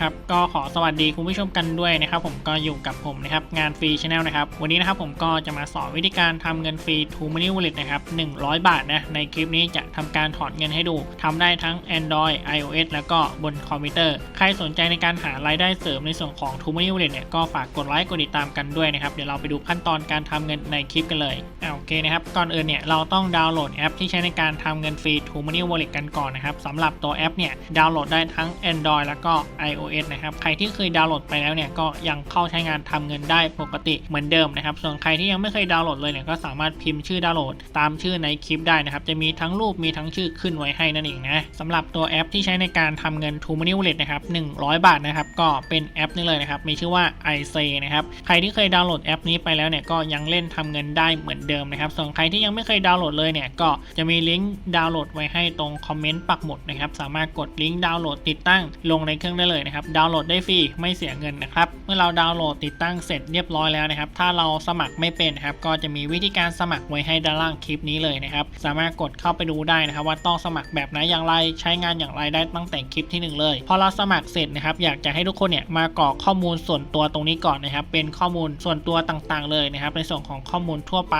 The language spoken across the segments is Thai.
ครับก็ขอสวัสดีคุณผู้ชมกันด้วยนะครับผมก็อยู่กับผมนะครับงานฟรีช anel นะครับวันนี้นะครับผมก็จะมาสอนวิธีการทำเงินฟรี t o Money Wallet นะครับ100 บาทนะในคลิปนี้จะทำการถอนเงินให้ดูทำได้ทั้ง Android iOS แล้วก็บนคอมพิวเตอร์ ใครสนใจในการหารายได้เสริมในส่วนของ t o Money Wallet เนี่ยก็ฝากกดไลค์กดติดตามกันด้วยนะครับเดี๋ยวเราไปดูขั้นตอนการทำเงินในคลิปกันเลยอ่าโอเคนะครับก่อนอื่นเนี่ยเราต้องดาวน์โหลดแอปที่ใช้ในการทำเงินฟรี t o Money Wallet กันก่อนนะครับสำหรับตัวแอปเนี่ยดาวน์โหลดได้ทั้ง Android แล้วก็ iOS นะครับ ใครที่เคยดาวน์โหลดไปแล้วเนี่ยก็ยังเข้าใช้งานทำเงินได้ปกติเหมือนเดิมนะครับ ส่วนใครที่ยังไม่เคยดาวน์โหลดเลยเนี่ยก็สามารถพิมพ์ชื่อดาวน์โหลด ตามชื่อในคลิปได้นะครับ จะมีทั้งรูปมีทั้งชื่อขึ้นไว้ให้นั่นเองนะสำหรับตัวแอปที่ใช้ในการทำเงิน t o Money Wallet นะครับ100 บาทนะครับก็เป็นแอปนี้เลยนะครับมีชื่อว่า i s a นะครับใครที่เคยดาวน์โหลดแอปนี้ไปแล้วเนี่ยก็ยังเล่นทำเงินได้เหมือนเดิมนะครับส่วนใครที่ยังไม่เคยดาวน์โหลดเลยเนี่ยก็จะมีลิงก์ดาวน์โหลดไว้ให้ตรงคอมเมนต์ปักหมุดนะครับสามารถกดลิงก์ดาวน์โหลดติดตั้งลงในเครื่องได้เลยนะครับดาวน์โหลดได้ฟรีไม่เสียเงินนะครับเมื่อเราดาวน์โหลดติดตั้งเสร็จเรียบร้อยแล้วนะครับ ถ้าเราสมัครไม่เป็นนะครับ ก็จะมีวิธีการสมัครไว้ให้ด้านล่างคลิปนี้เลยนะครับ สามารถกดเข้าไปดูได้นะครับ ว่าต้องสมัครแบบไหนอย่างไรใช้งานอย่างไรได้ตั้งแต่คลิปที่หนึ่งเลยพอเราสมัครเสร็จนะครับ อยากจะให้ทุกคนเนี่ยมากรอกข้อมูลส่วนตัวตรงนี้ก่อนนะครับ เป็นข้อมูลส่วนตัวต่างๆ เลยนะครับ ในส่วนของข้อมูลทั่วไป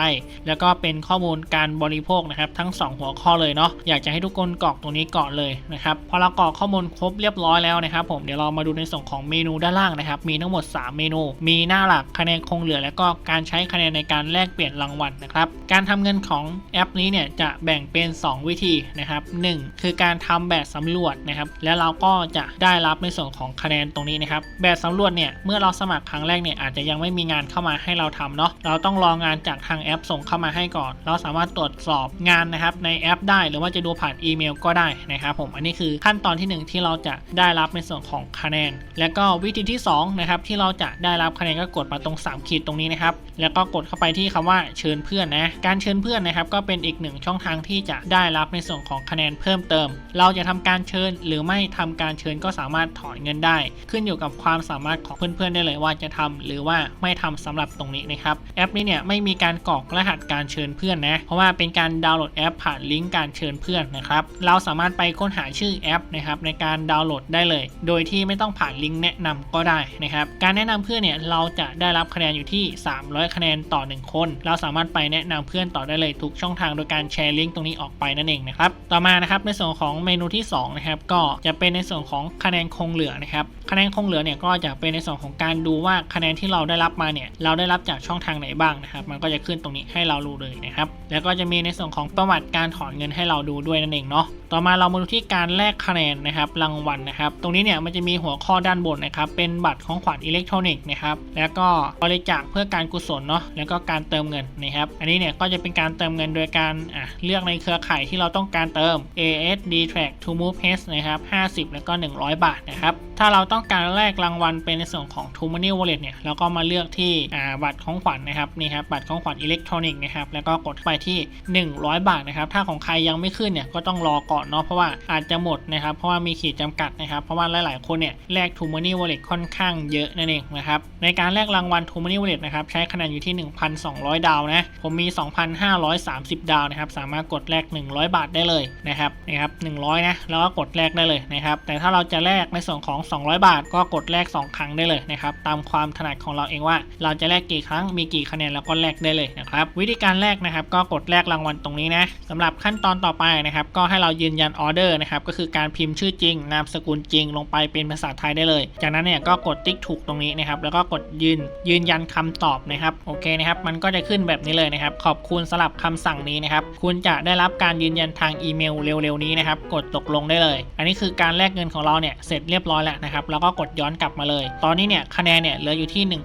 แล้วก็เป็นข้อมูลการบริโภคนะครับทั้ง 2 หัวข้อเลยเนาะอยากจะให้ทุกคนกรอกตรงนี้ก่อนเลยนะครับพอเรากรอกข้อมูลครบเรียบร้อยแล้วนะครับ ผมเดี๋ยวเรามาดูในส่วนของเมนูด้านล่างนะครับ มีทั้งหมด 3 เมนู มีหน้าหลักคะแนนคงเหลือ แล้วก็การใช้คะแนนในการแลกเปลี่ยนรางวัลนะครับ การทำเงินของแอปนี้เนี่ยจะแบ่งเป็น 2 วิธีนะครับหนึ่งคือการทำแบบสำรวจนะครับ แล้วเราก็จะได้รับในส่วนของคะแนนตรงนี้นะครับ แบบสำรวจเนี่ย เมื่อเราสมัครครั้งแรกเนี่ยอาจจะยังไม่มีงานเข้ามาให้เราทำเนาะ เราต้องรองานจากทางแอปส่งเข้ามาให้ก่อน เราสามารถตรวจสอบงานนะครับในแอปได้หรือว่าจะดูผ่านอีเมลก็ได้นะครับผม อันนี้คือขั้นตอนที่หนึ่งที่เราจะได้รับในส่วนของคะแนน แล้วก็วิธีที่สองนะครับที่เราจะได้รับคะแนนก็กดมาตรง 3 ขีดตรงนี้นะครับ แล้วก็กดเข้าไปที่คำว่าเชิญเพื่อนนะ การเชิญเพื่อนนะครับก็เป็นอีกหนึ่งช่องทางที่จะได้รับในส่วนของคะแนนเพิ่มเติม เราจะทำการเชิญหรือไม่ทำการเชิญก็สามารถถอนเงินได้ ขึ้นอยู่กับความสามารถของเพื่อนๆได้เลยว่าจะทำหรือว่าไม่ทำสำหรับตรงนี้นะครับ แอปนี้เนี่ยไม่มีการกรอกรหัสการเชิญเพื่อนนะ เพราะว่าเป็นการดาวน์โหลดแอปผ่านลิงก์การเชิญเพื่อนนะครับ เราสามารถไปค้นหาชื่อแอปนะครับในการดาวน์โหลดได้เลย โดยที่ไม่ต้องผ่านลิงก์แนะนำก็ได้นะครับ การแนะนำเพื่อนเนี่ยเราจะได้รับคะแนนอยู่ที่ 300 คะแนนต่อ 1 คน เราสามารถไปแนะนำเพื่อนต่อได้เลยทุกช่องทางโดยการแชร์ลิงก์ตรงนี้ออกไปนั่นเองนะครับ ต่อมานะครับในส่วนของเมนูที่2นะครับก็จะเป็นในส่วนของคะแนนคงเหลือนะครับ คะแนนคงเหลือเนี่ยก็จะเป็นในส่วนของการดูว่าคะแนนที่เราได้รับมาเนี่ยเราได้รับจากช่องทางไหนบ้างนะครับ มันก็จะขึ้นตรงนี้ให้เราดูเลยนะครับ แล้วก็จะมีในส่วนของประวัติการถอนเงินให้เราดูด้วยนั่นเองเนาะ ต่อมาเรามาดูที่การแลกคะแนนนะครับรางวัลนะครับ ตรงนี้เนี่ยมันจะมีีหัวข้อด้านบนนะครับ เป็นบัตรของขวัญอิเล็กทรอนิกส์นะครับ แล้วก็บริจาคเพื่อการกุศลเนาะ แล้วก็การเติมเงินนะครับ อันนี้เนี่ยก็จะเป็นการเติมเงินโดยการอะเลือกในเครือข่ายที่เราต้องการเติม ASD Track to Move H นะครับ 50 แล้วก็ 100 บาทนะครับ ถ้าเราต้องการแลกรางวัลเป็นในส่วนของ t o Money Wallet เนี่ยเราก็มาเลือกที่บัตรของขวัญนะครับนี่ครับบัตรของขวัญอิเล็กทรอนิกส์นะครับแล้วก็กดไปที่ 100 บาทนะครับถ้าของใครยังไม่ขึ้นเนี่ยก็ต้องรอก่อนเนาะเพราะว่าอาจจะหมดนะครับเพราะว่ามีขีดจำกัดนะครับเพราะว่าหลาย ๆ คนเนี่ยแลก t o Money Wallet ค่อนข้างเยอะนั่นเองนะครับในการแลกรางวัล t o Money Wallet นะครับใช้คะแนนอยู่ที่ 1,200 ดาวนะผมมี 2,530 ดาวนะครับสามารถกดแลก 100 บาทได้เลยนะครับนะครับ100นะแล้วก็กดแลกได้เลยนะครับแต่ถ้าเราจะแลกในส่วนของ200 บาท ก็กดแลก2 ครั้งได้เลยนะครับตามความถนัดของเราเองว่า เราจะแลกกี่ครั้งมีกี่คะแนนแล้วก็แลกได้เลยนะครับวิธีการแลกนะครับก็กดแลกรางวัลตรงนี้นะสำหรับขั้นตอนต่อไปนะครับก็ให้เรายืนยันออเดอร์นะครับก็คือการพิมพ์ชื่อจริง นามสกุลจริง ลงไปเป็นภาษาไทยได้เลย จากนั้นเนี่ยก็กดติ๊กถูกตรงนี้นะครับแล้วก็กดยืนยืนยันคำตอบนะครับโอเคนะครับมันก็จะขึ้นแบบนี้เลยนะครับขอบคุณสำหรับคำสั่งนี้นะครับคุณจะได้รับการยืนยันทางอีเมลเร็วๆนี้นะครับกดตกลงได้เลย อันนี้คือการแลกเงินของเราเนี่ยเสร็จเรียบร้อยแล้วนะครับแล้วก็กดย้อนกลับมาเลย ตอนนี้เนี่ยคะแนนเนี่ยเหลืออยู่ที่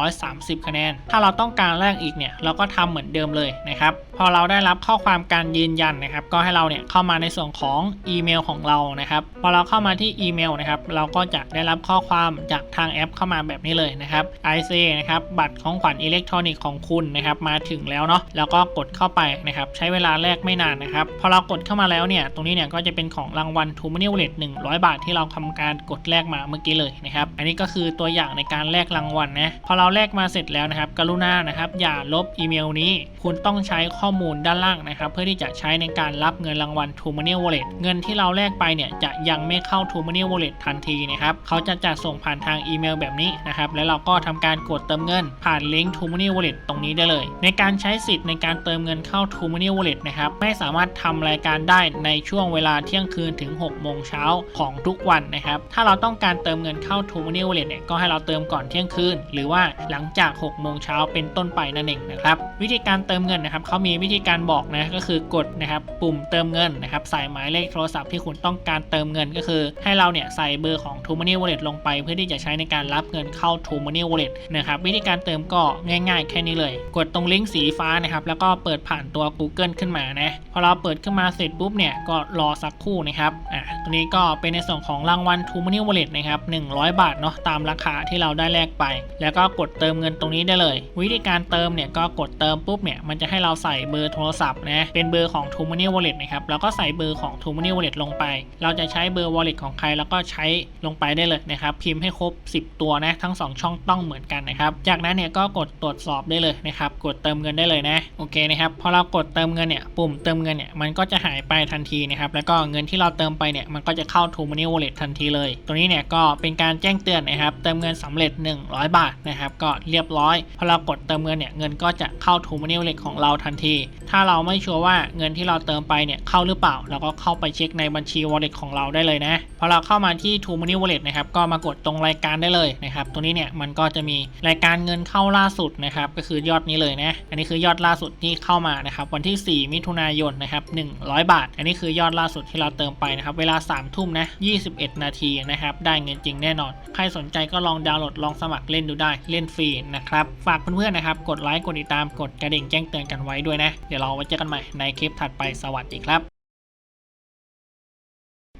1,330 คะแนน ถ้าเราต้องการแลกอีกเนี่ยเราก็ทำเหมือนเดิมเลยนะครับพอเราได้รับข้อความการยืนยันนะครับก็ให้เราเนี่ยเข้ามาในส่วนของอีเมลของเรานะครับพอเราเข้ามาที่อีเมลนะครับเราก็จะได้รับข้อความจากทางแอปเข้ามาแบบนี้เลยนะครับ IC นะครับบัตรของขวัญอิเล็กทรอนิกส์ของคุณนะครับมาถึงแล้วเนาะแล้วก็กดเข้าไปนะครับใช้เวลาแลกไม่นานนะครับพอเรากดเข้ามาแล้วเนี่ยตรงนี้เนี่ยก็จะเป็นของรางวัล t o Money Wallet 100บาทที่เราทำการกดแลกมาเมื่อกี้เลยนะครับ อันนี้ก็คือตัวอย่างในการแลกรางวัลนะ พอเราแลกมาเสร็จแล้วนะครับ กรุณานะครับ อย่าลบอีเมลนี้ คุณต้องใช้ข้อมูลด้านล่างนะครับ เพื่อที่จะใช้ในการรับเงินรางวัล t o Money Wallet เงินที่เราแลกไปเนี่ยจะยังไม่เข้า t o Money Wallet ทันทีนะครับ เขาจะจัดส่งผ่านทางอีเมลแบบนี้นะครับ แล้วเราก็ทำการกดเติมเงิน ผ่านลิงก์ t o Money Wallet ตรงนี้ได้เลย ในการใช้สิทธิ์ในการเติมเงินเข้า t o Money Wallet นะครับไม่สามารถทำรายการได้ในช่วงเวลาเที่ยงคืนถึง6โมงเช้าของทุกวันนะครับถ้าเราต้องการเติมเงินเข้า t o Money Wallet เนี่ยก็ให้เราเติมก่อนเที่ยงคืน หรือว่าหลังจาก 6 โมงเช้าเป็นต้นไปนั่นเองนะครับวิธีการเติมเงินนะครับเขามีวิธีการบอกนะก็คือกดนะครับปุ่มเติมเงินนะครับใส่หมายเลขโทรศัพท์ที่คุณต้องการเติมเงินก็คือ ให้เราเนี่ยใส่เบอร์ของ t o Money Wallet ลงไปเพื่อที่จะใช้ในการรับเงินเข้า t o Money Wallet นะครับวิธีการเติมก็ง่ายๆ แค่นี้เลย กดตรงลิงก์สีฟ้านะครับแล้วก็เปิดผ่านตัว Google ขึ้นมานะพอเราเปิดขึ้นมาเสร็จปุ๊บเนี่ยก็รอสักครู่นะครับอะตัวนี้ก็เป็นในส่วนของรางวัล t o Money Wallet นะครับ 100 บาทเนาะตามราคาที่เราได้แลกไป แล้วก็กดเติมเงินตรงนี้ได้เลย วิธีการเติมเนี่ยก็กดเติมปุ๊บเนี่ยมันจะให้เราใส่เบอร์โทรศัพท์นะเป็นเบอร์ของ t o Money Wallet นะครับแล้วก็ใส่เบอร์ของ t o Money Wallet ลงไป เราจะใช้เบอร์ Wallet ของใครแล้วก็ใช้ลงไปได้เลยนะครับพิมพ์ให้ครบ 10 ตัวนะทั้ง 2 ช่องต้องเหมือนกันนะครับจากนั้นเนี่ยก็กดตรวจสอบได้เลยนะครับกดเติมเงินได้เลยนะโอเคนะครับพอเรากดเติมเงินเนี่ยปุ่มเติมเงินเนี่ยมันก็จะหายไปทันทีนะครับแล้วก็เงินที่เราเติมไปเนี่ยมันก็จะเข้า t o Money Wallet ทันทีเลยตัวนี้เนี่ยก็เป็นการแจ้งเตือนนะครับ เติมเงินสำเร็จ 100 บาทนะครับ ก็เรียบร้อย พอเรากดเติมเงินเนี่ย เงินก็จะเข้า t o Money Wallet ของเราทันที ถ้าเราไม่ชัวร์ว่าเงินที่เราเติมไปเนี่ยเข้าหรือเปล่า เราก็เข้าไปเช็คในบัญชี Wallet ของเราได้เลยนะ พอเราเข้ามาที่ t o Money Wallet นะครับ ก็มากดตรงรายการได้เลยนะครับตัวนี้เนี่ยมันก็จะมีรายการเงินเข้าล่าสุดนะครับ ก็คือยอดนี้เลยนะ อันนี้คือยอดล่าสุดที่เข้ามานะครับ วันที่ 4 มิถุนายนนะครับ100 บาท อันนี้คือยอดล่าสุดที่เราเติมไปนะครับ เวลา3ทุ่มนะ21 นาทีนะครับ ได้เงินจริงแน่นอน ใครสนใจก็ลองดาวน์โหลดลองสมัครเล่นดูได้เล่นฟรีนะครับ ฝากเพื่อนๆนะครับ กดไลค์กดติดตามกดกระดิ่งแจ้งเตือนกันไว้ด้วยนะ เดี๋ยวเราไว้เจอกันใหม่ในคลิปถัดไปสวัสดีครับ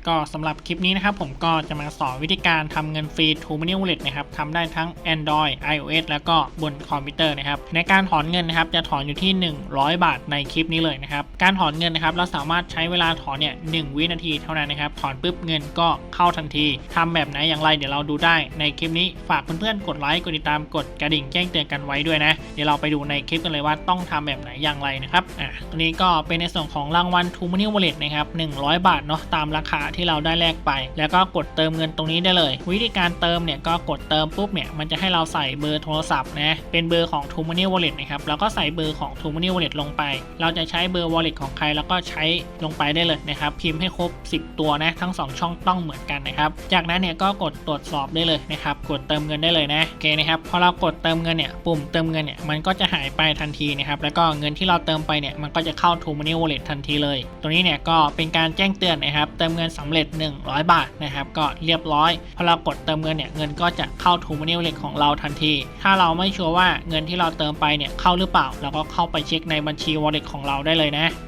ก็สำหรับคลิปนี้นะครับผมก็จะมาสอนวิธีการทำเงินฟรี t o Money Wallet นะครับทำได้ทั้ง Android iOS แล้วก็บนคอมพิวเตอร์นะครับในการถอนเงินนะครับจะถอนอยู่ที่ 100 บาทในคลิปนี้เลยนะครับการถอนเงินนะครับเราสามารถใช้เวลาถอนเนี่ยหวินาทีเท่านั้นนะครับถอนปุ๊บเงินก็เข้าทันทีทำแบบไหนอย่างไรเดี๋ยวเราดูได้ในคลิปนี้ฝากเพื่อนๆกดไลค์กดติดตามกดกระดิ่งแจ้งเตือนกันไว้ด้วยนะเดี๋ยวเราไปดูในคลิปกันเลยว่าต้องทำแบบไหนอย่างไรนะครับอะตัวนี้ก็เป็นในส่วนของรางวัล t o Money Wallet นะครับ100 บาทเนาะตามราคาที่เราได้แลกไป แล้วก็กดเติมเงินตรงนี้ได้เลย วิธีการเติมเนี่ยก็กดเติมปุ๊บเนี่ยมันจะให้เราใส่เบอร์โทรศัพท์นะเป็นเบอร์ของ t o Money Wallet นะครับแล้วก็ใส่เบอร์ของ t o Money Wallet ลงไป เราจะใช้เบอร์ Wallet ของใครแล้วก็ใช้ลงไปได้เลยนะครับพิมพ์ให้ครบ 10 ตัวนะทั้ง 2 ช่องต้องเหมือนกันนะครับจากนั้นเนี่ยก็กดตรวจสอบได้เลยนะครับกดเติมเงินได้เลยนะโอเคนะครับพอเรากดเติมเงินเนี่ยปุ่มเติมเงินเนี่ยมันก็จะหายไปทันทีนะครับแล้วก็เงินที่เราเติมไปเนี่ยมันก็จะเข้า t o Money Wallet ทันทีเลยตรงนี้เนี่ยก็เป็นการแจ้งเตือนนะครับเติมเงินสำเร็จ 100 บาทนะครับก็เรียบร้อยพอเรากดเติมเงินเนี่ยเงินก็จะเข้าทูมานิวเล็กของเราทันที ถ้าเราไม่ชัวร์ว่าเงินที่เราเติมไปเนี่ยเข้าหรือเปล่าเราก็เข้าไปเช็คในบัญชี Wallet ของเราได้เลยนะ